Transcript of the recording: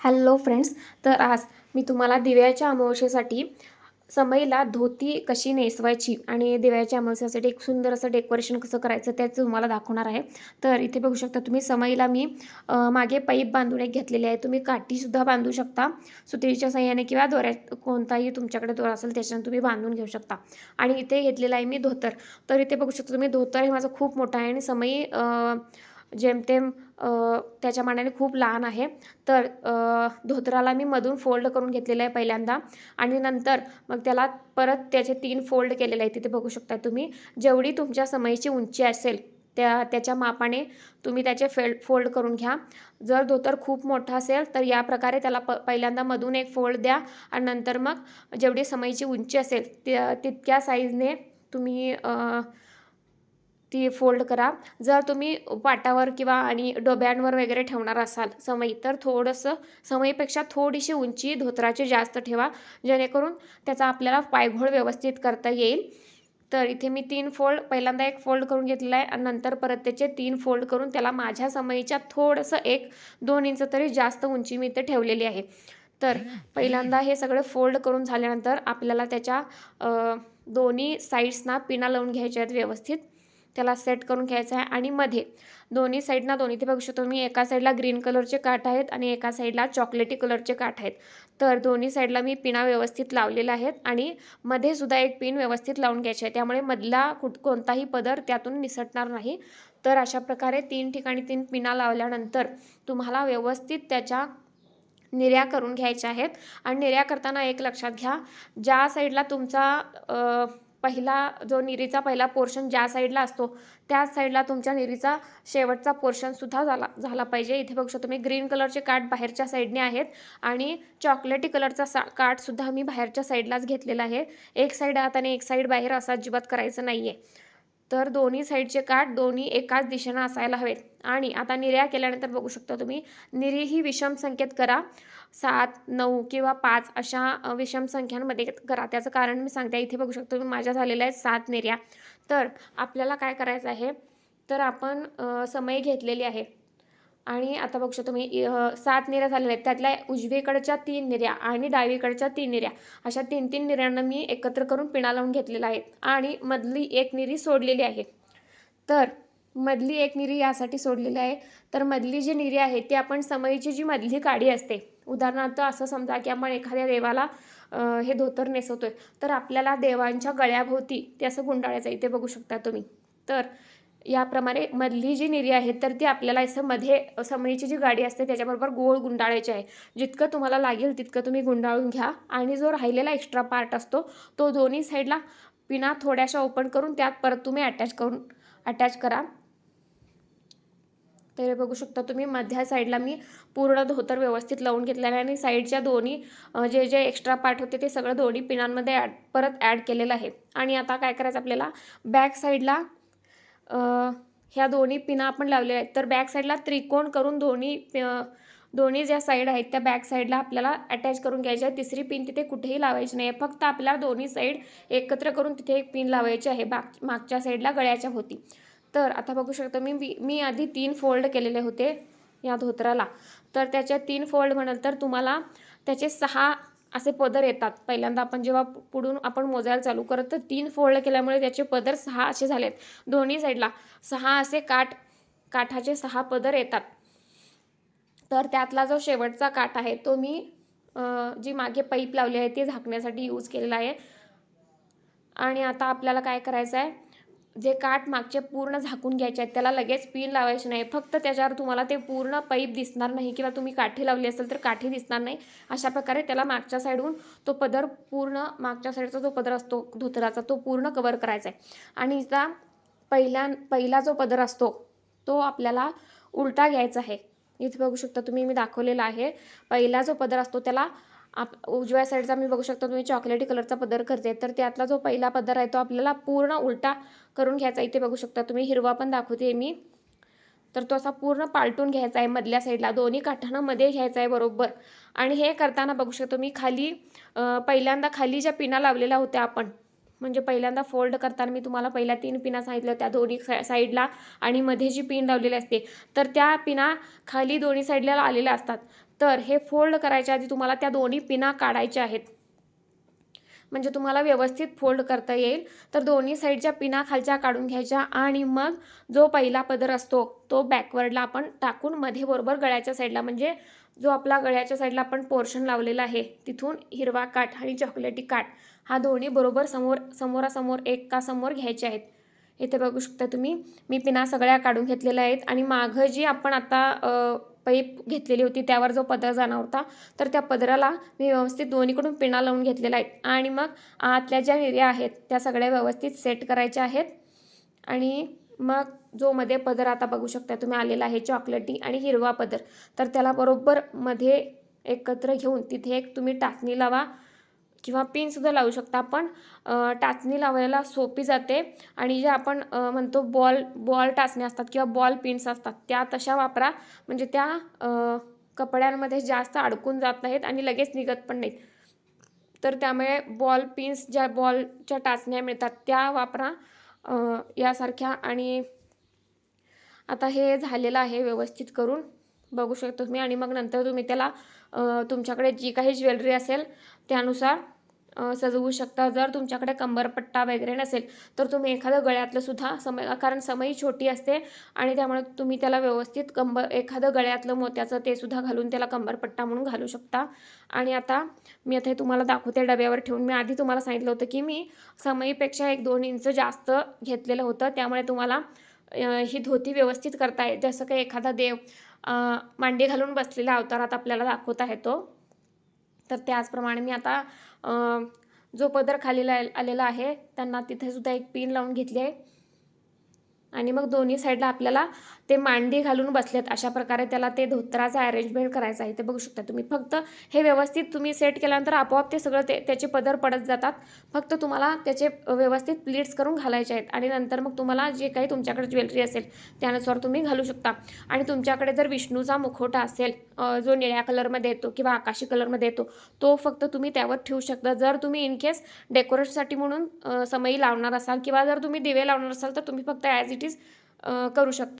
Hello friends तर आज मी तुम्हाला दिव्याच्या अमावस्येसाठी समईला धोती कशी नेसवायची आणि दिव्याच्या अमावस्येसाठी एक सुंदर असं डेकोरेशन कसं करायचं त्याचं तुम्हाला दाखवणार आहे. तर इथे बघू शकता तुम्ही समईला मी मागे पाईप बांधून एक घेतलेली आहे. तुम्ही काठीसुद्धा बांधू शकता सुतीच्या सहाय्याने किंवा दोऱ्या कोणताही तुमच्याकडे दोरा असेल त्याच्यानं तुम्ही बांधून घेऊ शकता. आणि इथे घेतलेला आहे मी धोतर. तर इथे बघू शकता तुम्ही धोतर हे माझं खूप मोठं आहे आणि समई जेमतेम त्याच्या मानाने खूप लहान आहे. तर धोतराला मी मधून फोल्ड करून घेतलेलं आहे पहिल्यांदा. आणि नंतर मग त्याला परत त्याचे तीन फोल्ड केलेले आहे तिथे बघू शकता तुम्ही. जेवढी तुमच्या समयीची उंची असेल त्या त्याच्या मापाने तुम्ही त्याचे फेल्ड फोल्ड करून घ्या. जर धोतर खूप मोठं असेल तर या प्रकारे त्याला प पहिल्यांदा मधून एक फोल्ड द्या. आणि नंतर मग जेवढी समईची उंची असेल त्या तितक्या साईजने तुम्ही ती फोल्ड करा. जर तुम्ही पाटावर किंवा आणि डोब्यांवर वगैरे ठेवणार असाल समई तर थोडंसं समईपेक्षा थोडीशी उंची धोतराची जास्त ठेवा जेणेकरून त्याचा आपल्याला पायघोळ व्यवस्थित करता येईल. तर इथे मी तीन फोल्ड पहिल्यांदा एक फोल्ड करून घेतलेला आहे आणि नंतर परत त्याचे तीन फोल्ड करून त्याला माझ्या समईच्या थोडंसं एक दोन इंच तरी जास्त उंची मी इथे ठेवलेली आहे. तर पहिल्यांदा हे सगळं फोल्ड करून झाल्यानंतर आपल्याला त्याच्या दोन्ही साईड्सना पिना लावून घ्यायच्या आहेत व्यवस्थित. त्याला सेट करून घ्यायचं आहे आणि मध्ये दोन्ही साईडना दोन्ही ते बघू शकतो मी एका साईडला ग्रीन कलरचे काठ आहेत आणि एका साईडला चॉकलेटी कलरचे काठ आहेत. तर दोन्ही साईडला मी पिना व्यवस्थित लावलेल्या आहेत आणि मध्ये सुद्धा एक पिन व्यवस्थित लावून घ्यायची आहे. त्यामुळे मधला कुठ कोणताही पदर त्यातून निसटणार नाही. तर अशा प्रकारे तीन ठिकाणी तीन पिना लावल्यानंतर तुम्हाला व्यवस्थित त्याच्या निर्या करून घ्यायच्या आहेत. आणि निर्या करताना एक लक्षात घ्या ज्या साईडला तुमचा पहिला जो निरीचा पहिला पोर्शन ज्या साईडला असतो त्याच साईडला तुमच्या निरीचा शेवटचा पोर्शनसुद्धा झाला झाला पाहिजे. इथे बघू शकतो मी ग्रीन कलरचे काठ बाहेरच्या साईडने आहेत आणि चॉकलेटी कलरचा सा काठसुद्धा मी बाहेरच्या साईडलाच घेतलेला आहे. एक साईड आत आणि एक साईड बाहेर असा अजिबात करायचं नाही आहे तर दोन्ही साईडचे काठ दोन्ही एकाच दिशेनं असायला हवेत. आणि आता निर्या केल्यानंतर बघू शकता तुम्ही निरी ही विषम संख्येत करा. सात नऊ किंवा पाच अशा विषम संख्यांमध्ये करा. त्याचं कारण मी सांगते. इथे बघू शकतो मी माझ्या झालेल्या आहेत सात निर्या तर आपल्याला काय करायचं आहे? तर आपण समय घेतलेली आहे. आणि आता बघू शकतो सात निर्या झालेल्या आहेत. त्यातल्या उजवीकडच्या तीन निर्या आणि डावीकडच्या तीन निर्या अशा तीन तीन निर्यांना मी एकत्र करून पिणा लावून घेतलेला आहे. आणि मधली एक निरी सोडलेली आहे. तर मधली एक निरी यासाठी सोडलेली आहे. तर मधली जी निरी आहे ती आपण समईची जी मधली काडी असते. उदाहरणार्थ असं समजा की आपण एखाद्या देवाला हे धोतर नेसवतोय तर आपल्याला देवांच्या गळ्याभोवती ते असं गुंडाळायचं इथे बघू शकता तुम्ही. तर याप्रमाणे मधली जी निरी आहे तर ती आपल्याला असं मध्ये समईची जी गाडी असते त्याच्याबरोबर गोळ गुंडाळायची आहे. जितकं तुम्हाला लागेल तितकं तुम्ही गुंडाळून घ्या. आणि जो राहिलेला एक्स्ट्रा पार्ट असतो तो दोन्ही साईडला पिना थोड्याशा ओपन करून त्यात परत तुम्ही अटॅच करून अटॅच करा. तर बघू शकता तुम्ही मध्या साईडला मी पूर्ण धोतर व्यवस्थित लावून घेतलेलं आहे. आणि साईडच्या दोन्ही जे जे एक्स्ट्रा पार्ट होते ते सगळं दोन्ही पिनांमध्ये ॲड परत ॲड केलेलं आहे. आणि आता काय करायचं आपल्याला? बॅक साईडला ह्या दोन्ही पिना आपण लावलेल्या आहेत. तर बॅक साईडला त्रिकोण करून दोन्ही दोन्ही ज्या साईड आहेत त्या बॅक साईडला आपल्याला अटॅच करून घ्यायची आहे तिसरी पिन तिथे कुठेही लावायची नाही आहे फक्त आपल्याला दोन्ही साईड एकत्र करून तिथे एक पिन लावायची आहे. बाग मागच्या साईडला गळ्याच्या होती तर आता बघू शकतो मी मी- मी आधी तीन फोल्ड केलेले होते या धोत्राला. तर त्याच्या तीन फोल्ड म्हणाल तर तुम्हाला त्याचे सहा असे पदर येतात. पहिल्यांदा आपण जेव्हा पुढून आपण मोजायला चालू करत तर तीन फोल्ड केल्यामुळे त्याचे पदर सहा असे झालेत. दोन्ही साईडला सहा असे काठ काठाचे सहा पदर येतात. तर त्यातला जो शेवटचा काठ आहे तो मी जी मागे पाईप लावली आहे ती झाकण्यासाठी यूज केलेला आहे. आणि आता आपल्याला काय करायचं आहे जे काठ मागचे पूर्ण झाकून घ्यायचे आहेत त्याला लगेच पिन लावायचे नाही. फक्त त्याच्यावर तुम्हाला ते पूर्ण पाईप दिसणार नाही किंवा तुम्ही काठी लावली असेल तर काठी दिसणार नाही. अशा प्रकारे त्याला मागच्या साईडहून तो पदर पूर्ण मागच्या साईडचा जो पदर असतो धोतराचा तो पूर्ण कवर करायचा आहे. आणि इथला पहिला पहिला जो पदर असतो तो आपल्याला उलटा घ्यायचा आहे. इथे बघू शकता तुम्ही मी दाखवलेला आहे. पहिला जो पदर असतो त्याला आप उजव्या साईडचा मी बघू शकतो तुम्ही चॉकलेटी कलरचा पदर करते तर त्यातला जो पहिला पदर आहे तो आपल्याला पूर्ण उलटा करून घ्यायचा इथे बघू शकता तुम्ही हिरवा पण दाखवते मी. तर तो असा पूर्ण पालटून घ्यायचा आहे मधल्या साईडला. दोन्ही काठानं मध्ये घ्यायचा आहे बरोबर. आणि हे करताना बघू शकतो मी खाली पहिल्यांदा खाली ज्या पिना लावलेल्या होत्या आपण म्हणजे पहिल्यांदा फोल्ड करताना मी तुम्हाला पहिल्या तीन पिना सांगितल्या त्या दोन्ही सा साईडला आणि मध्ये जी पिन लावलेली असते तर त्या पिना खाली दोन्ही साईडला आलेल्या असतात. तर हे फोल्ड करायच्या आधी तुम्हाला त्या दोन्ही पिना काढायच्या आहेत. म्हणजे तुम्हाला व्यवस्थित फोल्ड करता येईल. तर दोन्ही साईडच्या पिना खालच्या काढून घ्यायच्या आणि मग जो पहिला पदर असतो तो बॅकवर्डला आपण टाकून मध्ये बरोबर गळ्याच्या साईडला म्हणजे जो आपला गळ्याच्या साईडला आपण पोर्शन लावलेला आहे तिथून हिरवा काठ आणि चॉकलेटी काठ हा दोन्ही बरोबर समोर समोरासमोर एका समोर घ्यायचे आहेत. इथे बघू शकता तुम्ही मी पिना सगळ्या काढून घेतलेल्या आहेत आणि मागं जी आपण आता पाईप घेतलेली होती त्यावर जो पदर जाणार होता तर त्या पदराला मी व्यवस्थित दोन्हीकडून पिना लावून घेतलेला आहेत आणि मग आतल्या ज्या निर्या आहेत त्या सगळ्या व्यवस्थित सेट करायच्या आहेत. आणि मग जो मध्ये पदर आता बघू शकता तुम्ही आलेला आहे चॉकलेटी आणि हिरवा पदर. तर त्याला बरोबर मध्ये एकत्र घेऊन तिथे एक तुम्ही टाचणी लावा. किंवा पिनसुद्धा लावू शकता. पण टाचणी लावायला सोपी जाते. आणि जे आपण म्हणतो बॉल बॉल टाचण्या असतात किंवा बॉल पिन्स असतात त्या तशा वापरा. म्हणजे त्या कपड्यांमध्ये जास्त अडकून जात नाहीत आणि लगेच निघत पण नाहीत. तर त्यामुळे बॉल पिन्स ज्या बॉलच्या टाचण्या मिळतात त्या वापरा. यासारख्या. आणि आता हे झालेलं आहे व्यवस्थित करून. बघू शकतो तुम्ही. आणि मग नंतर तुम्ही त्याला तुमच्याकडे जी काही ज्वेलरी असेल त्यानुसार सजवू शकता. जर तुमच्याकडे कंबरपट्टा वगैरे नसेल तर तुम्ही एखादं गळ्यातलं सुद्धा समय कारण समई छोटी असते आणि त्यामुळे तुम्ही त्याला व्यवस्थित कंबर एखादं गळ्यातलं मोत्याचं ते सुद्धा घालून त्याला कंबरपट्टा म्हणून घालू शकता. आणि आता मी आता हे तुम्हाला दाखवते डब्यावर ठेवून. मी आधी तुम्हाला सांगितलं होतं की मी समईपेक्षा एक दोन इंच जास्त घेतलेलं होतं. त्यामुळे तुम्हाला ही धोती व्यवस्थित करता येते जसं काही एखादा देव मांडी घालून बसलेल्या अवतारात आपल्याला दाखवत आहे तो. तर त्याचप्रमाणे मी आता जो पदर खाली आलेला आहे त्यांना तिथे सुद्धा एक पिन लावून घेतली आहे. आणि मग दोन्ही साईडला आपल्याला ते मांडी घालून बसलेत. अशा प्रकारे त्याला ते धोत्राचा अरेंजमेंट करायचं आहे. ते बघू शकता तुम्ही. फक्त हे व्यवस्थित तुम्ही सेट केल्यानंतर आपोआप ते सगळं ते त्याचे पदर पडत जातात. फक्त तुम्हाला त्याचे व्यवस्थित प्लीट्स करून घालायचे आहेत. आणि नंतर मग तुम्हाला जे काही तुमच्याकडे ज्वेलरी असेल त्यानुसार तुम्ही घालू शकता. आणि तुमच्याकडे जर विष्णूचा मुखवटा असेल जो निळ्या कलरमध्ये येतो किंवा आकाशी कलरमध्ये येतो तो फक्त तुम्ही त्यावर ठेवू शकता. जर तुम्ही इन केस डेकोरेशनसाठी म्हणून समयी समई लावणार असाल किंवा जर तुम्ही दिवे लावणार असाल तर तुम्ही फक्त ॲज इट इज करू शकता.